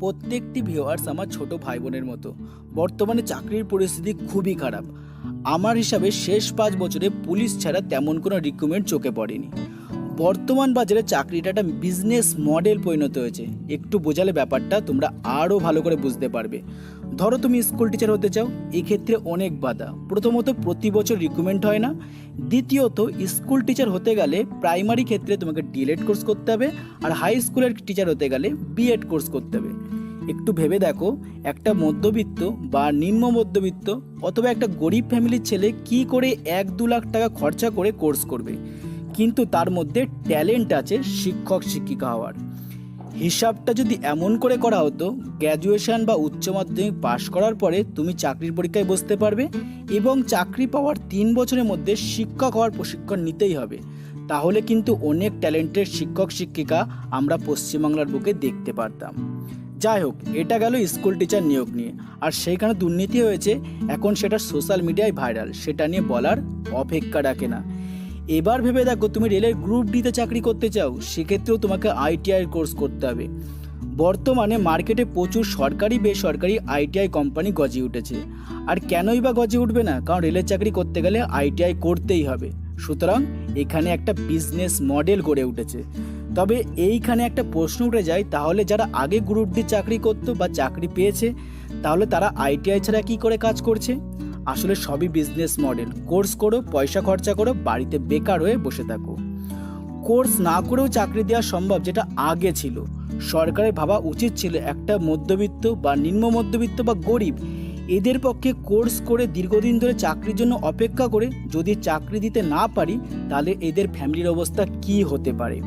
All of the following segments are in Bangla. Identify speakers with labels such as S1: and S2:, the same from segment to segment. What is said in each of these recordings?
S1: প্রত্যেকটি ভিউয়ার্স আমার ছোট ভাই বোনের মতো। বর্তমানে চাকরির পরিস্থিতি খুবই খারাপ। আমার হিসাবে শেষ পাঁচ বছরে পুলিশ ছাড়া তেমন কোনো রিক্রুটমেন্ট চোখে পড়েনি। বর্তমান বাজারে চাকরিটা একটা বিজনেস মডেল পরিণত হয়েছে। একটু বোঝালে ব্যাপারটা, তোমরা আরও ভালো করে বুঝতে পারবে। ধরো তুমি স্কুল টিচার হতে চাও, এক্ষেত্রে অনেক বাধা। প্রথমত, প্রতি বছর রিক্রুটমেন্ট হয় না। দ্বিতীয়ত স্কুল টিচার হতে গেলে প্রাইমারি ক্ষেত্রে তোমাকে ডিএলএড কোর্স করতে হবে আর হাই স্কুলের টিচার হতে গেলে বিএড কোর্স করতে হবে। একটু ভেবে দেখো, একটা মধ্যবিত্ত বা নিম্ন মধ্যবিত্ত অথবা একটা গরিব ফ্যামিলির ছেলে কি করে এক দু লাখ টাকা খরচা করে কোর্স করবে? কিন্তু তার মধ্যে ট্যালেন্ট আছে শিক্ষক শিক্ষিকা হওয়ার। হিসাবটা যদি এমন করে করা হতো, গ্র্যাজুয়েশন বা উচ্চ মাধ্যমিক পাশ করার পরে তুমি চাকরির পরীক্ষায় বসতে পারবে এবং চাকরি পাওয়ার তিন বছরের মধ্যে শিক্ষক হওয়ার প্রশিক্ষণ নিতেই হবে। তাহলে কিন্তু অনেক ট্যালেন্টের শিক্ষক শিক্ষিকা আমরা পশ্চিমবাংলার বুকে দেখতে পারতাম। যাই হোক, এটা গেল স্কুল টিচার নিয়োগ নিয়ে। আর সেইখানে দুর্নীতি হয়েছে, এখন সেটা সোশ্যাল মিডিয়ায় ভাইরাল। সেটা নিয়ে বলার অপেক্ষা রাখে না। এবার ভেবে দেখো, তুমি রেলের গ্রুপ ডিতে চাকরি করতে চাও, সেক্ষেত্রেও তোমাকে আইটিআই কোর্স করতে হবে। বর্তমানে মার্কেটে প্রচুর সরকারি, বেসরকারি আইটিআই কোম্পানি গজিয়ে উঠেছে। আর কেনই বা গজিয়ে উঠবে না? কারণ রেলের চাকরি করতে গেলে আইটিআই করতেই হবে। সুতরাং এখানে একটা বিজনেস মডেল গড়ে উঠেছে। তবে এইখানে একটা প্রশ্ন উঠে যায়, তাহলে যারা আগে গ্রুপ ডি চাকরি করতো বা চাকরি পেয়েছে, তাহলে তারা আইটিআই ছাড়া কি করে কাজ করছে? আসলে সবই বিজনেস মডেল কোর্স করো, পয়সা খরচা করো, বাড়িতে বেকার হয়ে বসে থাকো। কোর্স না করেও চাকরি দেওয়া সম্ভব, যেটা আগে ছিল। সরকারের ভাবা উচিত ছিল একটা মধ্যবিত্ত বা নিম্ন মধ্যবিত্ত বা গরিব, এদের পক্ষে কোর্স করে দীর্ঘদিন ধরে চাকরির জন্য অপেক্ষা করে যদি চাকরি দিতে না পারি, তাহলে এদের ফ্যামিলির অবস্থা কি হতে পারে?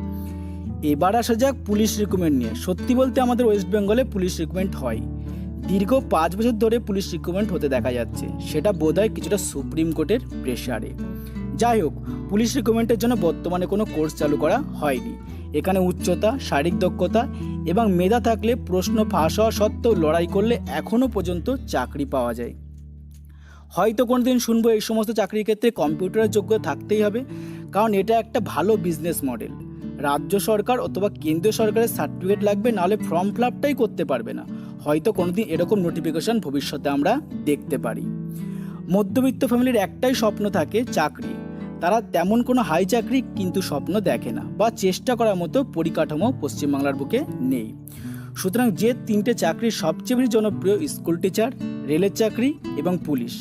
S1: এবার আসা যাক পুলিশ রিক্রুটমেন্ট নিয়ে। সত্যি বলতে আমাদের ওয়েস্ট বেঙ্গলে পুলিশ রিক্রুটমেন্ট হয়। দীর্ঘ পাঁচ বছর ধরে পুলিশ রিক্রুটমেন্ট হতে দেখা যাচ্ছে। সেটা বোধহয় কিছুটা সুপ্রিম কোর্টের প্রেশারে যাই হোক, পুলিশ রিক্রুটমেন্টের জন্য বর্তমানে কোনো কোর্স চালু করা হয়নি। এখানে উচ্চতা, শারীরিক দক্ষতা এবং মেধা থাকলে প্রশ্ন ফাঁস হওয়া সত্ত্বেও লড়াই করলে এখনও পর্যন্ত চাকরি পাওয়া যায়। হয়তো কোনো দিন শুনব এই সমস্ত চাকরির ক্ষেত্রে কম্পিউটারের যোগ্য থাকতেই হবে, কারণ এটা একটা ভালো বিজনেস মডেল। রাজ্য সরকার অথবা কেন্দ্রীয় সরকারের সার্টিফিকেট লাগবে, নাহলে ফর্ম ফিল করতে পারবে না। হয়তো কোনোদিন এরকম নোটিফিকেশন ভবিষ্যতে আমরা দেখতে পারি। মধ্যবিত্ত ফ্যামিলির একটাই স্বপ্ন থাকে চাকরি। তারা তেমন কোনো হাই চাকরি কিন্তু স্বপ্ন দেখে না বা চেষ্টা করার মতো পরিকাঠামো পশ্চিমবাংলার বুকে নেই। সুতরাং যে তিনটে চাকরি সবচেয়ে বেশি জনপ্রিয় স্কুল টিচার রেলের চাকরি এবং পুলিশ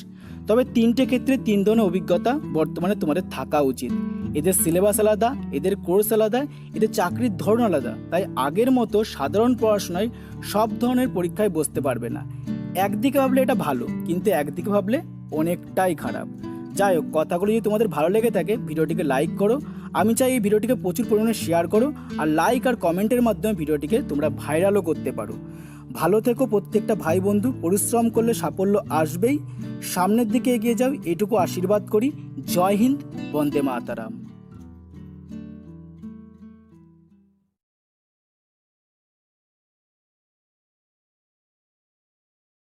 S1: তবে তিনটে ক্ষেত্রে তিন ধরনের অভিজ্ঞতা বর্তমানে তোমাদের থাকা উচিত। এদের সিলেবাস আলাদা, এদের কোর্স আলাদা, এদের চাকরির ধরন আলাদা। তাই আগের মতো সাধারণ পড়াশোনায় সব ধরনের পরীক্ষায় বসতে পারবে না। একদিকে ভাবলে এটা ভালো, কিন্তু একদিকে ভাবলে অনেকটাই খারাপ। যাই হোক, কথাগুলো যদি তোমাদের ভালো লেগে থাকে, ভিডিওটিকে লাইক করো। আমি চাই এই ভিডিওটিকে প্রচুর পরিমাণে শেয়ার করো। আর লাইক আর কমেন্টের মাধ্যমে ভিডিওটিকে তোমরা ভাইরালও করতে পারো। ভালো থেকো প্রত্যেকটা ভাই বন্ধু, পরিশ্রম করলে সাফল্য আসবেই। সামনের দিকে এগিয়ে যাও, এটুকু আশীর্বাদ করি। জয় হিন্দ, বন্দে মাতারাম।